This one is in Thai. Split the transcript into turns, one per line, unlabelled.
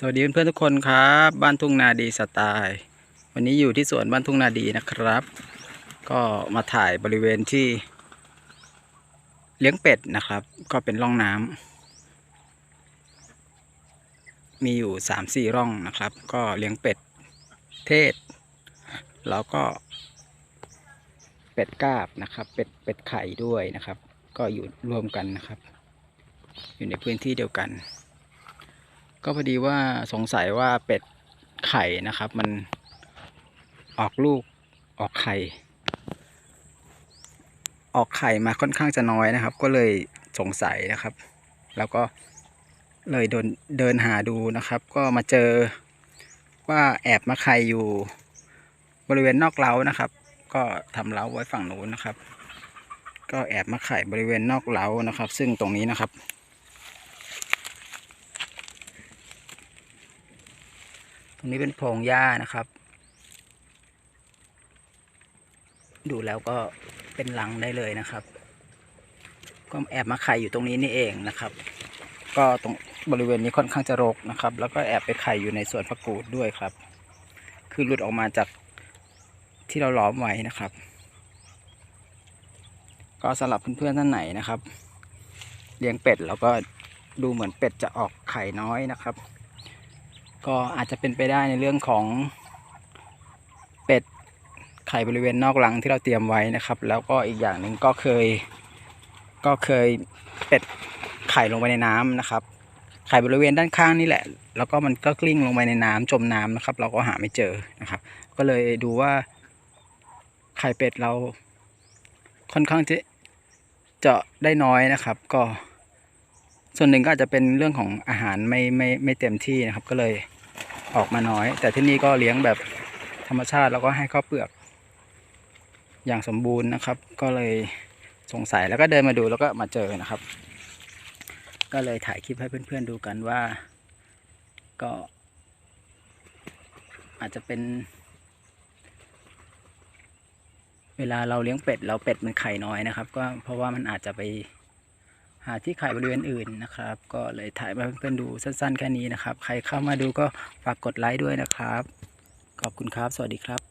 สวัสดีเพื่อนๆทุกคนครับ บ้านทุ่งนาดีสไตล์ วันนี้อยู่ที่สวนบ้านทุ่งนาดีนะครับ ก็มาถ่ายบริเวณที่ เลี้ยงเป็ดนะครับ ก็เป็นร่องน้ำมีอยู่สามสี่ร่องนะครับ ก็เลี้ยงเป็ดเทศ แล้วก็ เป็ดกาบนะครับ เป็ดเป็ดไข่ด้วยนะครับ ก็อยู่รวมกันนะครับ อยู่ในพื้นที่เดียวกัน ก็พอดีว่าสงสัยว่าเป็ดไข่นะครับ มันออกลูกออกไข่ ออกไข่มาค่อนข้างจะน้อยนะครับ ก็เลยสงสัยนะครับ แล้วก็เลยเดินเดินหาดูนะครับ ก็มาเจอว่าแอบมาไข่อยู่บริเวณนอกเล้านะครับ ก็ทำเล้าไว้ฝั่งนู้นนะครับ ก็แอบมาไข่บริเวณนอกเล้านะครับ ซึ่งตรงนี้นะครับ ตรงนี้เป็นโพรงหญ้านะครับ ดูแล้วก็เป็นรังได้เลยนะครับ ก็แอบมาไข่อยู่ตรงนี้นี่เองนะครับ ก็ตรงบริเวณนี้ค่อนข้างจะรกนะครับ แล้วก็แอบไปไข่อยู่ในสวนผักกูดด้วยครับ คือหลุดออกมาจากที่เราล้อมไว้นะครับ ก็สำหรับเพื่อนๆท่านไหนนะครับ เลี้ยงเป็ดแล้วก็ดูเหมือนเป็ดจะออกไข่น้อยนะครับ ก็อาจจะเป็นไปได้ในเรื่องของเป็ดไข่บริเวณนอกรังที่เราเตรียมไว้นะครับ แล้วก็อีกอย่างหนึ่งก็เคยก็เคยเป็ดไข่ลงไปในน้ำนะครับ ไข่บริเวณด้านข้างนี่แหละ แล้วก็มันก็กลิ้งลงไปในน้ำจมน้ำนะครับ เราก็หาไม่เจอนะครับ ก็เลยดูว่าไข่เป็ดเราค่อนข้างจะเจาะได้น้อยนะครับ ก็ ส่วนหนึ่งก็อาจจะเป็นเรื่องของอาหารไม่ไม่ไม่เต็มที่นะครับ ก็เลยออกมาน้อย แต่ที่นี่ก็เลี้ยงแบบธรรมชาติแล้วก็ให้ข้าวเปลือก อย่างสมบูรณ์นะครับ ก็เลยสงสัยแล้วก็เดินมาดูแล้วก็มาเจอนะครับ ก็เลยถ่ายคลิปให้เพื่อนๆดูกันว่า ก็ อาจจะเป็น เวลาเราเลี้ยงเป็ดเราเป็ดมันไข่น้อยนะครับ ก็เพราะว่ามันอาจจะไป หาที่ขายบริเวณอื่นนะครับ ก็เลยถ่ายมาเพื่อนๆดูสั้นๆแค่นี้นะครับ ใครเข้ามาดูก็ฝากกดไลค์ด้วยนะครับ ขอบคุณครับ สวัสดีครับ